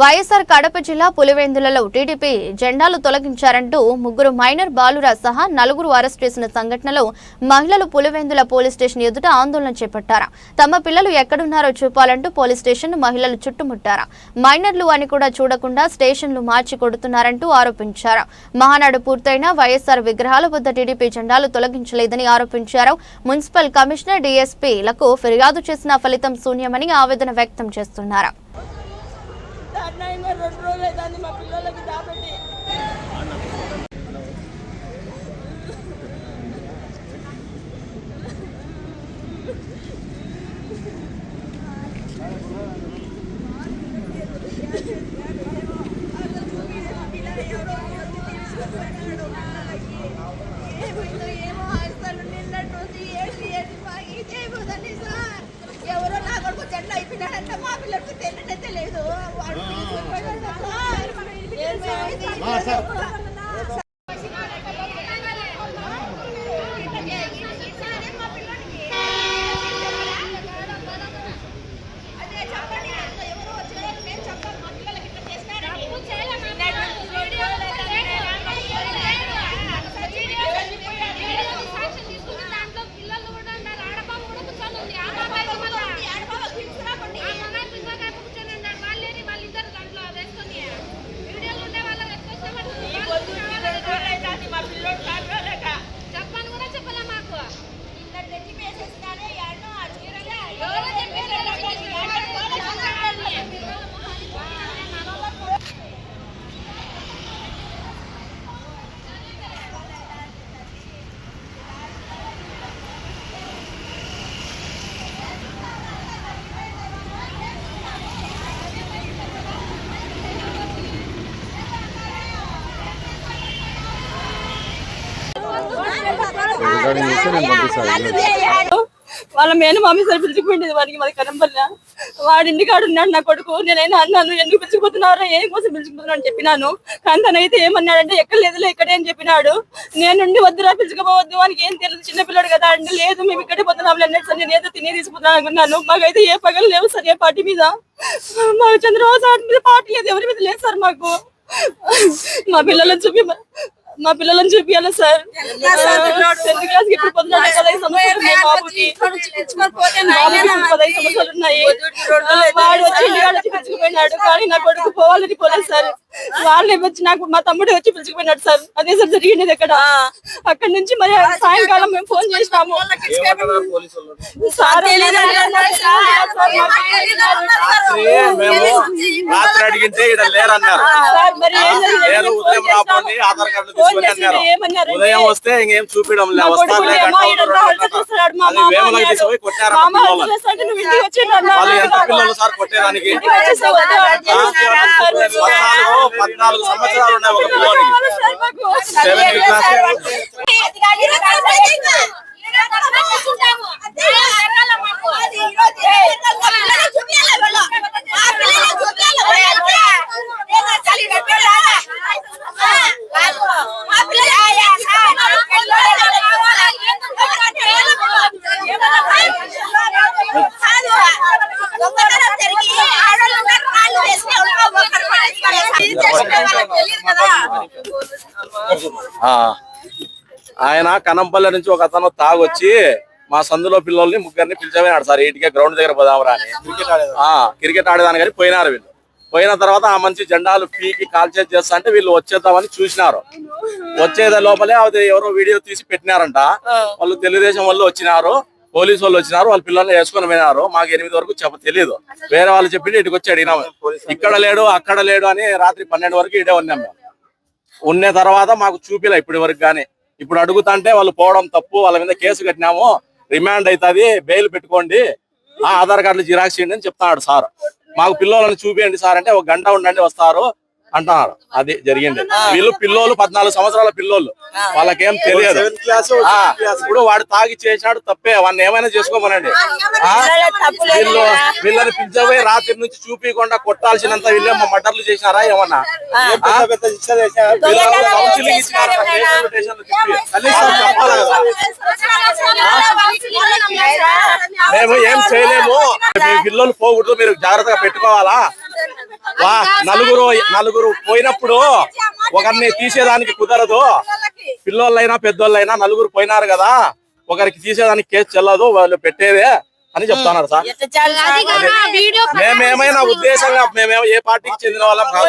వైఎస్ఆర్ కడప జిల్లా పులివెందులలో టీడీపీ జెండాలు తొలగించారంటూ ముగ్గురు మైనర్ బాలురా సహా నలుగురు అరెస్ట్ చేసిన సంఘటనలో మహిళలు పులివెందుల పోలీస్ స్టేషన్ ఎదుట ఆందోళన చేపట్టారు. తమ పిల్లలు ఎక్కడున్నారో చూపాలంటూ పోలీస్ స్టేషన్ మహిళలు చుట్టుముట్టారు. మైనర్లు అని కూడా చూడకుండా స్టేషన్లు మార్చి కొడుతున్నారంటూ ఆరోపించారు. మహానాడు పూర్తయినా వైఎస్ఆర్ విగ్రహాల వద్ద టీడీపీ జెండాలు తొలగించలేదని ఆరోపించారు. మున్సిపల్ కమిషనర్ డీఎస్పీలకు ఫిర్యాదు చేసిన ఫలితం శూన్యమని ఆవేదన వ్యక్తం చేస్తున్నారు. దారుణంగా రెండు రోజులు అవుతుంది మా పిల్లలకి దాపెట్టి ఏమో ఎవరో నా కొడుకు చెడ్డ అయిపోయినాడంటే మా పిల్లలకి తెలియనైతే తెలియదు up. రికార్డింగ్ చేస్తే నేను పంపిస్తాను వాళ్ళ మేన మామి సార్ పిలిచిపోయింది వాడికి మరి కనంబల్ల వాడి ఇంటికాడు ఉన్నాడు నా కొడుకు. నేనైనా అన్నాను ఎందుకు పిలిచిపోతున్నారో ఏం కోసం పిలిచిపోతున్నా అని చెప్పినాను. కానీ తనైతే ఏమన్నాడంటే ఎక్కడ లేదులే ఇక్కడే అని చెప్పినాడు. నేనుండి వద్దురా పిలుచుకోవద్దు వానికి ఏం తెలియదు. చిన్నపిల్లడు కదా అంటే లేదు మేము ఇక్కడే పోతున్నాం అన్నాడు సార్ నేను ఏదో తిని తీసుకున్నాను అనుకున్నాను. మాకైతే ఏ పగలు లేవు సార్ ఏ పార్టీ మీద. మాకు చంద్రబాబు సార్ మీద పార్టీ లేదు ఎవరి మీద లేదు సార్ మాకు. మా పిల్లలను చూపి మా పిల్లలను చూపియాలి సార్? టెన్త్ క్లాస్ ఇప్పుడు పొద్దున పదహైదు సంవత్సరాలు ఉన్నాయి బాబుకి. బాబుకి పదహైదు సంవత్సరాలు ఉన్నాయి. వాడు వచ్చి ఇంటికాడ కానీ నా కొడుకు పోవాలని పోలేదు సార్. వాళ్ళే వచ్చి నాకు మా తమ్ముడు వచ్చి పిలుచుకుపోయినాడు సార్. అదే సార్ జరిగింది అక్కడ అక్కడ నుంచి మరి సాయంకాలం మేము ఫోన్ చేసినాము సార్ రాత్రి మేము రాత్రి అడిగితే ఇక్కడ లేరన్నారు. సార్. మరి ఏం జరిగింది? లేరు ఉదయం వస్తే ఇంకేం చూపించడం లేదు మా అది మామ అన్నాడు. కొట్టారంట మామ చేస్తాడు, నువ్వు ఇంటికి వచ్చిండు అన్నాడు. సార్ కొట్టేదానికి పద్నాలుగు పద్నాలుగు సంవత్సరాలు ఉన్నాయి ఒక ఆయన కనంపల్లి నుంచి ఒక అతను తాగొచ్చి మా సందులో పిల్లల్ని ముగ్గురిని పిలిచిపోయినాడు సార్. ఇంటికే గ్రౌండ్ దగ్గర పోదామరా అని. క్రికెట్ ఆడేదాని కానీ పోయినారు వీళ్ళు. పోయిన తర్వాత ఆ మంచి జెండాలు పీకి కాల్చేది చేస్తా అంటే వీళ్ళు వచ్చేద్దామని చూసినారు. వచ్చేదే లోపలే అది ఎవరో వీడియో తీసి పెట్టినారంట. వాళ్ళు తెలుగుదేశం వాళ్ళు వచ్చినారు పోలీసు వాళ్ళు వచ్చినారు వాళ్ళ పిల్లల్ని వేసుకొని పోయినారు. మాకు ఎనిమిది వరకు చెప్ప తెలియదు వేరే వాళ్ళు చెప్పింది ఇటుకు వచ్చి అడిగినాము ఇక్కడ లేడు అక్కడ లేడు అని రాత్రి పన్నెండు వరకు ఇడే ఉన్నాం మేము. ఉన్న తర్వాత మాకు చూపిలే ఇప్పటి వరకు కానీ. ఇప్పుడు అడుగుతాంటే వాళ్ళు పోవడం తప్పు వాళ్ళ మీద కేసు కట్టినాము రిమాండ్ అవుతుంది బెయిల్ పెట్టుకోండి ఆ ఆధార్ కార్డులు జిరాక్స్ చేయండి అని చెప్తున్నాడు సార్. మాకు పిల్లలను చూపియండి సార్ అంటే ఒక గంట ఉండండి వస్తారు. అంటున్నారు. అది జరిగింది. వీళ్ళు పిల్లోలు పద్నాలుగు సంవత్సరాల పిల్లోళ్ళు. వాళ్ళకేం తెలియదు. ఇప్పుడు వాడు తాగి చేసినాడు తప్పే. వాడిని ఏమైనా చేసుకోమనండి. వీళ్ళు వీళ్ళని పిలిచబోయి రాత్రి నుంచి చూపించకుండా కొట్టాల్సినంత వీళ్ళేమో మటర్లు చేసినారా ఏమన్నా? కౌన్సిలింగ్. మేము ఏం చేయలేము. మీ పిల్లలు పోకూడదు మీరు జాగ్రత్తగా పెట్టుకోవాలా? నలుగురు నలుగురు పోయినప్పుడు ఒకరిని తీసేదానికి కుదరదు. పిల్లోళ్ళైనా పెద్దోళ్ళైనా నలుగురు పోయినారు కదా ఒకరికి తీసేదానికి కేసు చెల్లదు వాళ్ళు పెట్టేదే అని చెప్తున్నారు సార్. మేమేమైనా ఉద్దేశంగా మేమేమో ఏ పార్టీకి చెందిన వాళ్ళం కాదు.